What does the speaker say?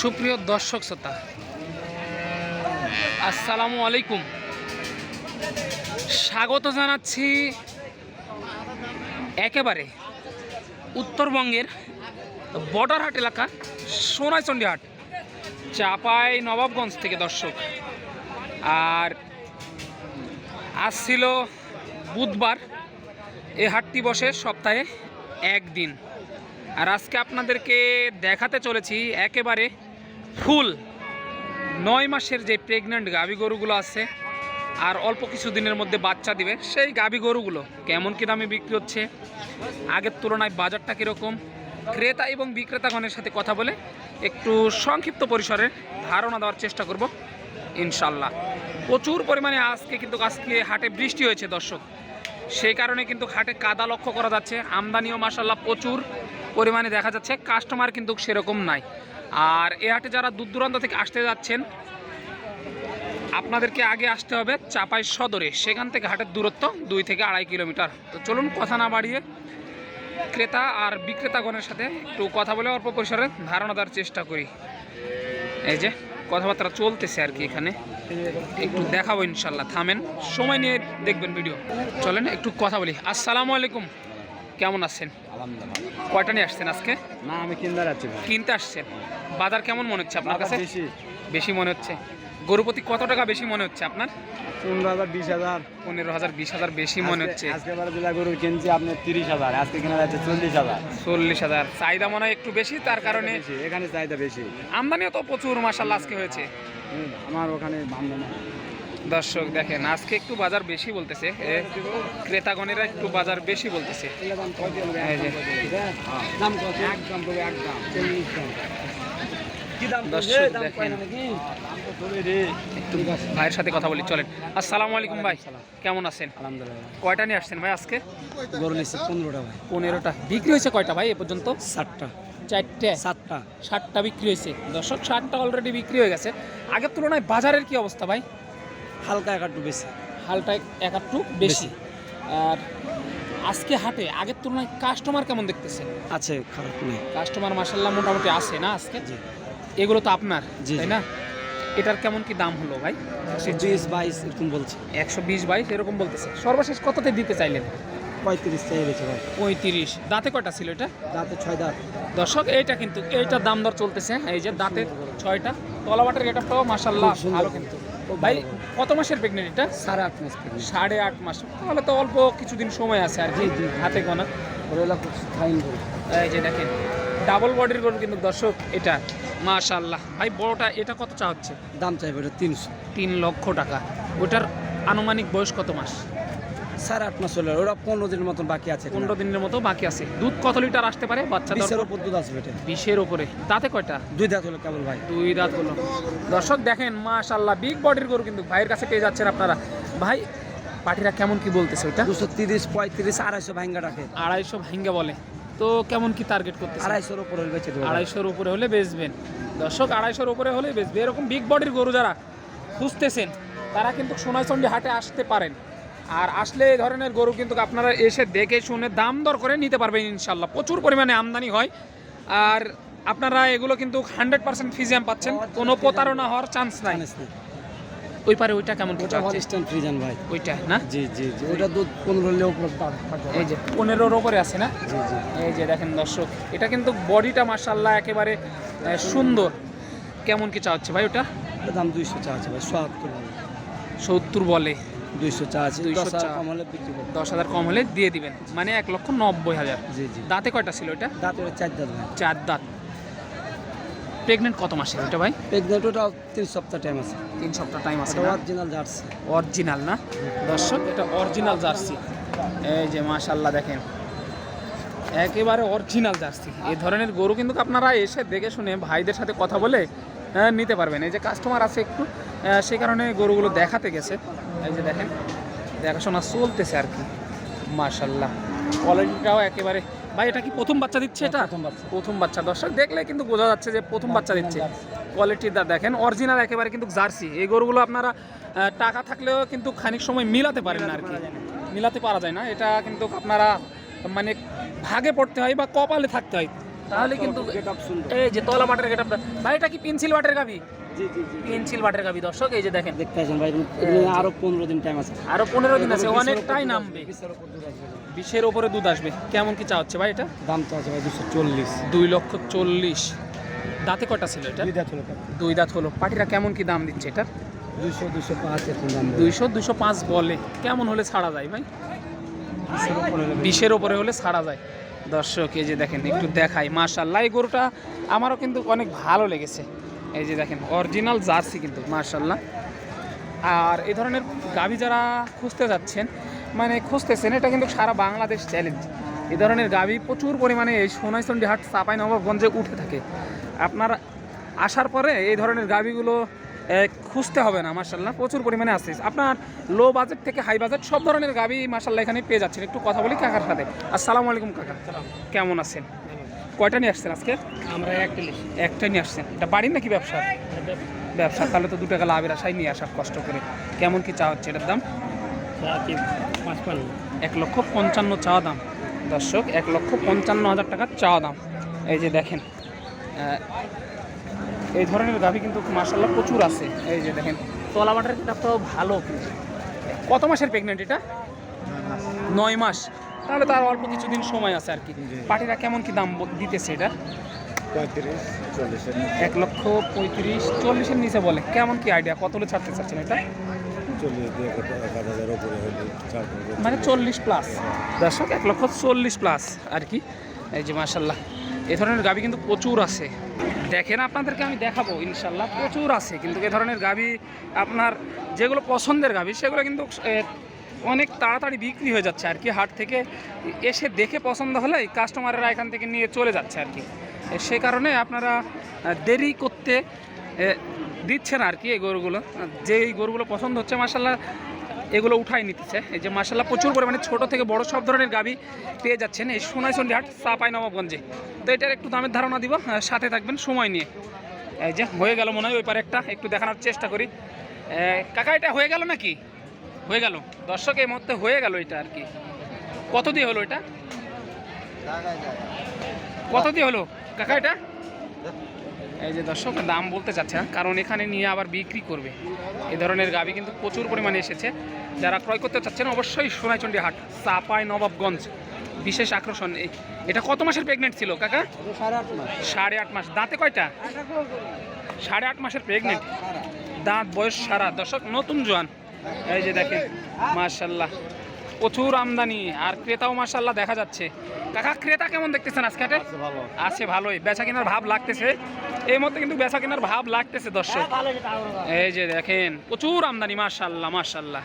সুপ্রিয় দর্শক শ্রোতা, আসসালামু আলাইকুম। স্বাগত জানাচ্ছি একেবারে উত্তরবঙ্গের বর্ডারহাট এলাকা সোনাইচন্ডী হাট চাপাই নবাবগঞ্জ থেকে দর্শক। আর আজ ছিল বুধবার, এ হাটটি বসে সপ্তাহে একদিন। আর আজকে আপনাদেরকে দেখাতে চলেছি একেবারে ফুল নয় মাসের যে প্রেগনেন্ট গাভী গরুগুলো আছে, আর অল্প কিছু দিনের মধ্যে বাচ্চা দিবে। সেই গাভী গরুগুলো কেমন কী দামে বিক্রি হচ্ছে, আগের তুলনায় বাজারটা কীরকম? ক্রেতা এবং বিক্রেতাগণের সাথে কথা বলে একটু সংক্ষিপ্ত পরিসরে ধারণা দেওয়ার চেষ্টা করব ইনশাল্লাহ প্রচুর পরিমাণে আজকে কিন্তু আজকে হাটে বৃষ্টি হয়েছে দর্শক। সেই কারণে কিন্তু হাটে কাদা লক্ষ্য করা যাচ্ছে। আমদানিও মাসাল্লাহ প্রচুর। পরিমাণে দেখা যাচ্ছে কাস্টমার কিন্তু সেরকম নাই। আর এ হাটে যারা দূর দূরান্ত থেকে আসতে যাচ্ছেন, আপনাদেরকে আগে আসতে হবে চাপাই সদরে। সেখান থেকে হাটের দূরত্ব দুই থেকে আড়াই কিলোমিটার। তো চলুন কথা না বাড়িয়ে ক্রেতা আর বিক্রেতাগণের সাথে একটু কথা বলে অল্প পরিসরে ধারণা দেওয়ার চেষ্টা করি। এই যে, কথাবার্তা চলতেছে আর কি এখানে। একটু দেখাবো ইনশাল্লাহ, থামেন। সময় নিয়ে দেখবেন ভিডিও। চলেন, একটু কথা বলি। আসসালামু আলাইকুম। কেমন আছেন? আলহামদুলিল্লাহ। কয়টা নিয়ে আসছেন আজকে? না আমি কিনতে যাচ্ছি কিনতে আসছেন? বাজার কেমন মনে হচ্ছে আপনার কাছে? বেশি। বেশি মনে হচ্ছে। গরুপতি কত টাকা বেশি মনে হচ্ছে আপনার? পনেরো হাজার বিশ হাজার। পনেরো হাজার বিশ হাজার বেশি মনে হচ্ছে। আজকে এবার জেলা গরু কিনছি আপনার তিরিশ হাজার। আজকে কেনা যাচ্ছে চল্লিশ হাজার। চল্লিশ হাজার। চাহিদা মনে হয় একটু বেশি তার কারণে এখানে চাহিদা বেশি। আমদানিও তো প্রচুর মাসাল্লাহ আজকে হয়েছে। আমার ওখানে দর্শক দেখেন আজকে একটু বাজার বেশি বলতেছে। ক্রেতাগণেরা একটু বাজার বেশি বলতেছে। ভাইয়ের সাথে কথা বলি চলেন। আসসালামু আলাইকুম ভাই কেমন আছেন? আলহামদুলিল্লাহ। কয়টা নিয়ে আসছেন ভাই আজকে? গরু নিচ্ছে পনেরোটা ভাই। পনেরোটা। বিক্রি হয়েছে কয়টা ভাই এ পর্যন্ত? ষাটটা চারটে? সাতটা। ষাটটা বিক্রি হয়েছে। দর্শক ষাটটা অলরেডি বিক্রি হয়ে গেছে। আগের তুলনায় বাজারের কি অবস্থা ভাই? হালকা একটু বেশি। হালটা এক একটু বেশি। আর আজকে হাটে আগের তুলনায় কাস্টমার কেমন দেখতেছেন? আছে খারাপ নেই। কাস্টমার মাসাল্লাহ মোটামুটি আছে না আজকে? জি। এগুলো তো আপনার তাই না? এটার কেমন কি দাম হলো ভাই? বিশ বাইশ এরকম বলছে। একশো বিশ বাইশ এরকম বলতেছে। সর্বশেষ কততে দিতে চাইলেন? পঁয়ত্রিশ চাই গেছে ভাই। পঁয়ত্রিশ। দাঁতে কয়টা ছিল এটা? দাঁতে ছয় দাঁত। দর্শক এইটা কিন্তু এইটার দাম দর চলতেছে। এই যে দাঁতে ছয়টা। তলাবাটের রেটআপটাও মাসাল্লাহ খুব সুন্দর। ভালো কিন্তু। ভাই কত মাসের প্রেগনেন্ট এটা? সাড়ে আট মাস সাড়ে আট মাস। তাহলে তো অল্প কিছুদিন সময় আছে আর কি। হাতে গোনা। এই যে দেখেন ডাবল বডির গরু কিন্তু দর্শক এটা। মাশাল্লাহ ভাই বড়টা এটা কত চা হচ্ছে? দাম চাইবে তিনশো। তিন লক্ষ টাকা। ওটার আনুমানিক বয়স কত মাস? সাড়ে আট মাস হলো ওরা পনেরো দিনের মতন বাকি আছে পনেরো দিনের মতো বাকি আছে। দুধ কত লিটার আসতে পারে? বাচ্চা বিশের ওপর দুধ আসবে এটা। বিশের ওপরে দাঁতে কয়টা? দুই দাঁত হলো কেবল ভাই। দুই দাঁত হলো। দর্শক দেখেন মাশাল্লাহ বিগ বডির গরু কিন্তু ভাইয়ের কাছে পেয়ে যাচ্ছেন আপনারা। ভাই পাটিরা কেমন কি বলতেছে ওইটা? দুশো তিরিশ পঁয়ত্রিশ আড়াইশো ভাঙ্গা রাখে। আড়াইশো ভাঙ্গে বলে। তো কেমন কি টার্গেট করতেছে? আড়াইশোর ওপর হলে বেঁচে আড়াইশোর উপরে হলে বেচবেন। দর্শক আড়াইশোর উপরে হলে বেচবে। এরকম বিগ বডির গরু যারা খুঁজতেছেন তারা কিন্তু সোনাইচন্ডী হাটে আসতে পারেন। আর আসলে এই ধরনের গরু কিন্তু আপনারা এসে দেখে শুনে দাম দর করে নিতে পারবেন ইনশাল্লাহ প্রচুর পরিমাণে আমদানি হয়। আর আপনারা এগুলো কিন্তু হান্ড্রেড পার্সেন্ট ফিজিয়াম পাচ্ছেন। কোনো প্রতারণা হওয়ার চান্স নাই। ওই পারে ওইটা কেমন ওটা হলিস্টান ফ্রিজান ভাই। ওইটা না? জি জি জি। ওটা দুধ পনেরো এই যে পনেরোর ওপরে আছে না? জি জি। এই যে দেখেন দর্শক এটা কিন্তু বডিটা মার্শাল্লাহ একেবারে সুন্দর। কেমন কি চা হচ্ছে ভাই ওটা? দাম দুইশো চা আছে ভাই সোয়াত্তর সত্তর বলে। দুইশো চা আছে 200 দশ হাজার চা। কম হলে বিক্রি করব দশ হাজার কম হলে দিয়ে দিবেন। মানে এক লক্ষ নব্বই হাজার। জি জি। দাঁতে কয়টা ছিল এটা দাঁত ওটা চার দাঁত চার দাঁত। প্রেগনেন্ট কত মাসে এটা ভাই? প্রেগনেন্ট ওটা তিন সপ্তাহ টাইম আছে। তিন সপ্তাহ টাইম আছে ওটা অরিজিনাল জার্সি অরিজিনাল না? দর্শক এটা অরিজিনাল জার্সি এই যে মাশাল্লাহ দেখেন। একেবারে অরিজিনাল জার্সি এই ধরনের গরু কিন্তু আপনারা এসে দেখে শুনে ভাইদের সাথে কথা বলে নিতে পারবেন। এই যে কাস্টমার আছে একটু সেই কারণে গরুগুলো দেখাতে গেছে। এই যে দেখেন দেখাশোনা চলতেছে আর কি। মাশাল্লাহ কোয়ালিটিটাও একেবারে ভাই এটা কি প্রথম বাচ্চা দিচ্ছে এটা? প্রথম বাচ্চা। প্রথম বাচ্চা। দর্শক দেখলে কিন্তু বোঝা যাচ্ছে যে প্রথম বাচ্চা দিচ্ছে। কোয়ালিটিটা দেখেন অরিজিনাল একেবারে কিন্তু জার্সি। এই গরুগুলো আপনারা টাকা থাকলেও কিন্তু খানিক সময় মিলাতে পারেন না আর কি। মিলাতে পারা যায় না। এটা কিন্তু আপনারা মানে ভাগে পড়তে হয় বা কপালে থাকতে হয়। তাহলে কিন্তু সুন্দর। এই যে তলা মাঠের গেট ভাই এটা কি পেন্সিল বাটের গাবি পেন্সিল বাটের গাবি দর্শক এই যে দেখেন। দেখতে আছেন ভাই আরও পনেরো দিন টাইম আছে। আরও পনেরো দিন আছে অনেকটাই নামবে। বিশের ওপরে দুধ আসবে। কেমন কি চা হচ্ছে ভাই এটা? দাম তো আছে ভাই দুশো চল্লিশ। দুই লক্ষ চল্লিশ। দাঁতে কটা ছিল এটা? দুই দাঁত হলো পাটিরা কেমন কি দাম দিচ্ছে এটা? দুশো দুশো পাঁচ। দুইশো দুইশো পাঁচ বলে। কেমন হলে ছাড়া যায় ভাই? বিশের ওপরে হলে ছাড়া যায়। দর্শক, এই যে দেখেন, একটু দেখাই মার্শাল্লাহ এই গরুটা আমারও কিন্তু অনেক ভালো লেগেছে। এই যে দেখেন অরিজিনাল জার্সি কিন্তু মার্শাল্লাহ আর এই ধরনের গাভী যারা খুঁজতে যাচ্ছেন মানে খুঁজতেছেন, এটা কিন্তু সারা বাংলাদেশ চ্যালেঞ্জ এই ধরনের গাভী প্রচুর পরিমাণে এই সোনাইচন্ডী হাট চাপাই নবাবগঞ্জে উঠে থাকে। আপনার আসার পরে এই ধরনের গাভীগুলো খুঁজতে হবে না মার্শাল্লাহ প্রচুর পরিমাণে আছে আপনার লো বাজেট থেকে হাই বাজেট সব ধরনের গাভী মার্শাল্লাহ এখানে পেয়ে যাচ্ছেন। একটু কথা বলি কাকার সাথে। আসসালামু আলাইকুম কাকা। কেমন আছেন? কয়টা নিয়ে আসছেন আজকে? আমরা একটা একটাই নিয়ে আসছেন। এটা বাড়ির নাকি ব্যবসা। ব্যবসা তাহলে তো দু টাকা লাভের আশায় নিয়ে আসার কষ্ট করে। কেমন কি চা হচ্ছে? এটার দাম? এক লক্ষ পঞ্চান্ন চা দাম। দর্শক এক লক্ষ পঞ্চান্ন হাজার টাকার চা দাম। এই যে দেখেন এই ধরনের গাভি কিন্তু মার্শাল্লাহ প্রচুর আছে। এই যে দেখেন তলা মাটার কিতাবটাও ভালো কত মাসের প্রেগনেন্ট এটা? নয় মাস। তাহলে তার অল্প কিছুদিন সময় আছে আর কি। পাটিরা কেমন কি দাম দিতেছে এটা? এক লক্ষ পঁয়ত্রিশ চল্লিশের নিচে বলে। কেমন কি আইডিয়া কত হলে ছাড়তে চাচ্ছেন এটা? মানে চল্লিশ প্লাস দর্শক এক লক্ষ চল্লিশ প্লাস আর কি। এই যে মাসাল্লাহ এ ধরনের গাবি কিন্তু প্রচুর আছে। দেখেন আপনাদেরকে আমি দেখাবো, ইনশাল্লাহ। প্রচুর আছে, কিন্তু এ ধরনের গাবি আপনার যেগুলো পছন্দের গাবি সেগুলো কিন্তু অনেক তাড়াতাড়ি বিক্রি হয়ে যাচ্ছে আর কি, হাট থেকে এসে দেখে পছন্দ হলে কাস্টমাররা এখান থেকে নিয়ে চলে যাচ্ছে আর কি। সে কারণে আপনারা দেরি করতে দিচ্ছেন আর কি এই গরুগুলো। যে এই গরুগুলো পছন্দ হচ্ছে মাসাল্লাহ এগুলো উঠাই নিতেছে। এই যে মাসাল্লাহ প্রচুর পরিমাণে ছোট থেকে বড় সব ধরনের গাবি পেয়ে যাচ্ছেন। এই সোনাইচন্ডী হাট চাপাই নবাবগঞ্জে। তো এটার একটু দামের ধারণা দিব সাথে থাকবেন সময় নিয়ে। এই যে, হয়ে গেল মনে হয় ওই পারে একটা, একটু দেখানোর চেষ্টা করি। কাকা, এটা হয়ে গেল নাকি? হয়ে গেল। দর্শক, এই মুহূর্তে হয়ে গেল এটা আর কি। কত দিয়ে হলো এটা? কত দিয়ে হলো? কাকা, এটা? এই যে দর্শক দাম বলতে চাচ্ছে না কারণ এখানে নিয়ে আবার বিক্রি করবে। এই ধরনের গাবি কিন্তু প্রচুর পরিমাণে এসেছে। যারা ক্রয় করতে চাচ্ছেন অবশ্যই সোনাইচন্ডী হাট চাপাই নবাবগঞ্জ বিশেষ আকর্ষণ এটা কত মাসের প্রেগনেন্ট ছিল কাকা? সাড়ে আট মাস। সাড়ে আট মাস দাঁতে কয়টা? সাড়ে আট মাসের প্রেগনেন্ট দাঁত বয়স সারা। দর্শক নতুন জোয়ান। এই যে দেখেন মার্শাল্লাহ প্রচুর আমদানি আর ক্রেতাও মার্শাল্লাহ দেখা যাচ্ছে। কাকা ক্রেতা কেমন দেখতেছেন আজকে আছে ভালোই। বেচা কেনার ভাব লাগতেছে। এই মধ্যে কিন্তু বেচা কেনার ভাব লাগতেছে দর্শক। এই যে দেখেন প্রচুর আমদানি মার্শাল্লাহ মার্শাল্লাহ